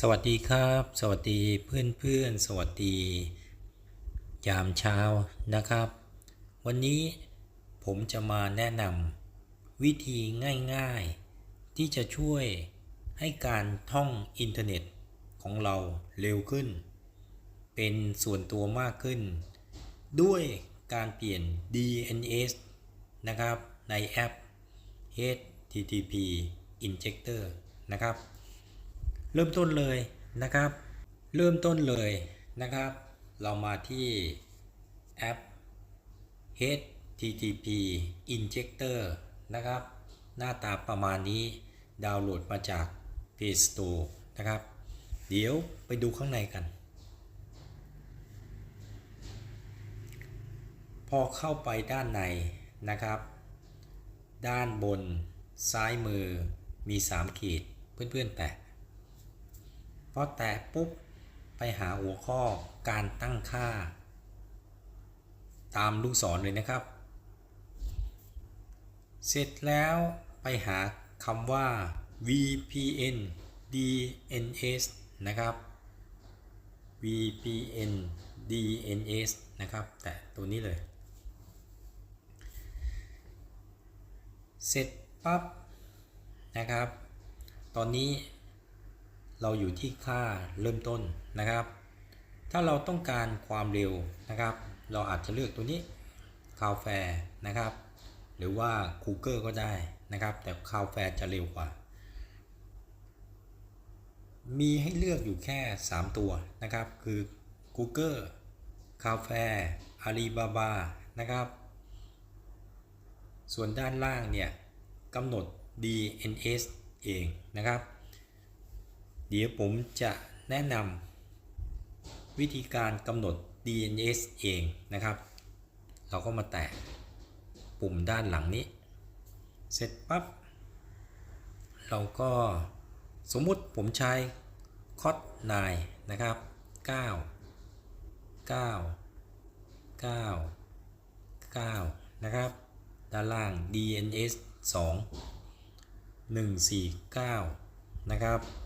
สวัสดีครับ สวัสดีเพื่อนเพื่อนๆสวัสดี ยามเช้านะครับ วันนี้ผมจะมาแนะนำวิธีง่ายๆ ที่จะช่วยให้การท่องอินเทอร์เน็ตของเราเร็วขึ้น เป็นส่วนตัวมากขึ้น ด้วยการเปลี่ยน DNS นะครับในแอป HTTP Injector นะครับ เริ่มต้นเลยนะครับ เริ่มต้นเลยนะครับ เรามาที่แอป HTTP Injector นะครับ หน้าตาประมาณนี้ดาวน์โหลดมาจาก Play Store นะครับ เดี๋ยวไปดูข้างในกัน พอเข้าไปด้านในนะครับ ด้านบนซ้ายมือมี 3 ขีดเพื่อนๆแตะ พอแตะปุ๊บไปหาหัวข้อการตั้งค่า ตามลูกศรเลยนะครับ เสร็จแล้วไปหาคำว่า VPN DNS นะครับ VPN DNS นะครับ แตะตัวนี้เลย เสร็จปั๊บนะครับ ตอนนี้ เราอยู่ที่ค่าเริ่มต้นนะครับ ถ้าเราต้องการความเร็วนะครับ เราอาจจะเลือกตัวนี้คาวแฟนะครับ หรือว่า Google ก็ได้นะครับ แต่คาวแฟจะเร็วกว่า มีให้เลือกอยู่แค่ 3 ตัวนะครับ คือ Google คาวแฟ Alibaba นะครับ ส่วนด้านล่างเนี่ยกำหนด DNS เองนะครับ เดี๋ยวผมจะแนะนำวิธีการกำหนด DNS เองนะครับ เราก็มาแตะปุ่มด้านหลังนี้ เสร็จปั๊บ เราก็สมมุติผมใช้คอดนายนะครับ 9 9 9 9 นะครับ ด้านล่าง DNS 2 149 นะครับ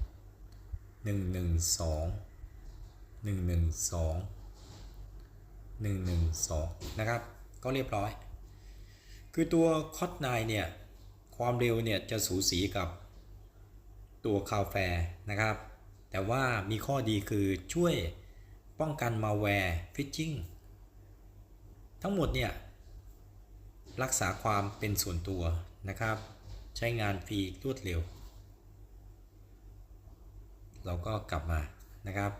หนึ่งหนึ่งสองหนึ่งหนึ่งสองหนึ่งหนึ่งสองนะครับ ก็เรียบร้อย คือตัวคอ t ไนเนี่ย ความเร็วเนี่ยจะสูสีกับตัวคาวแฟนะครับ แต่ว่ามีข้อดีคือช่วยป้องกันมาแวร์ฟิชชิงทั้งหมดเนี่ย รักษาความเป็นส่วนตัวนะครับ ใช้งานฟรีรวดเร็ว เราก็กลับมานะครับ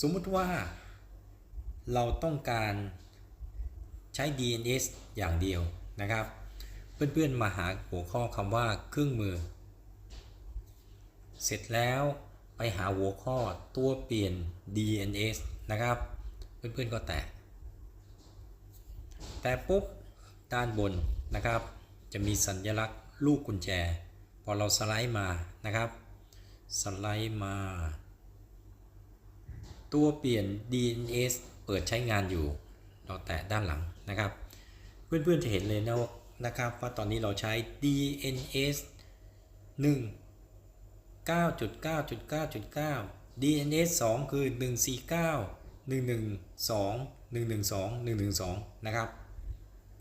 สมมุติว่าเราต้องการใช้ DNS อย่างเดียวนะครับ เพื่อนๆมาหาหัวข้อคำว่าเครื่องมือ เสร็จแล้วไปหาหัวข้อตัวเปลี่ยน DNS นะครับ เพื่อนๆก็แตะแต่ปุ๊บด้านบน นะครับ จะมีสัญลักษณ์ลูกกุญแจ พอเราสไลด์มานะครับ สไลด์มา ตัวเปลี่ยน DNS เปิดใช้งานอยู่ เราแตะด้านหลังนะครับ เพื่อนๆจะเห็นเลยนะนะครับว่าตอนนี้เราใช้ DNS 1 9.9.9.9 DNS 2 คือ 149 112 112 112 นะครับ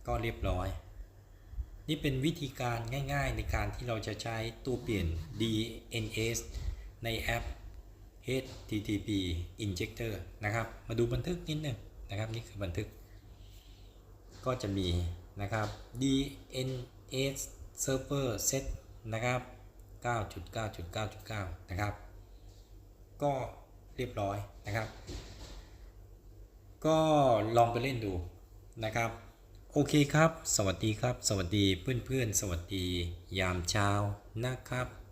ก็เรียบร้อย นี่เป็นวิธีการง่ายๆ ในการที่เราจะใช้ตัวเปลี่ยน DNS ในแอป HTTP Injector นะครับ มาดูบันทึกนิดนึงนะครับ นี่คือบันทึก ก็จะมีนะครับ DNS Server Set นะครับ 9.9.9.9 นะครับ ก็เรียบร้อยนะครับ ก็ลองไปเล่นดูนะครับ โอเคครับ สวัสดีครับ สวัสดีเพื่อนๆ สวัสดี ยามเช้านะครับ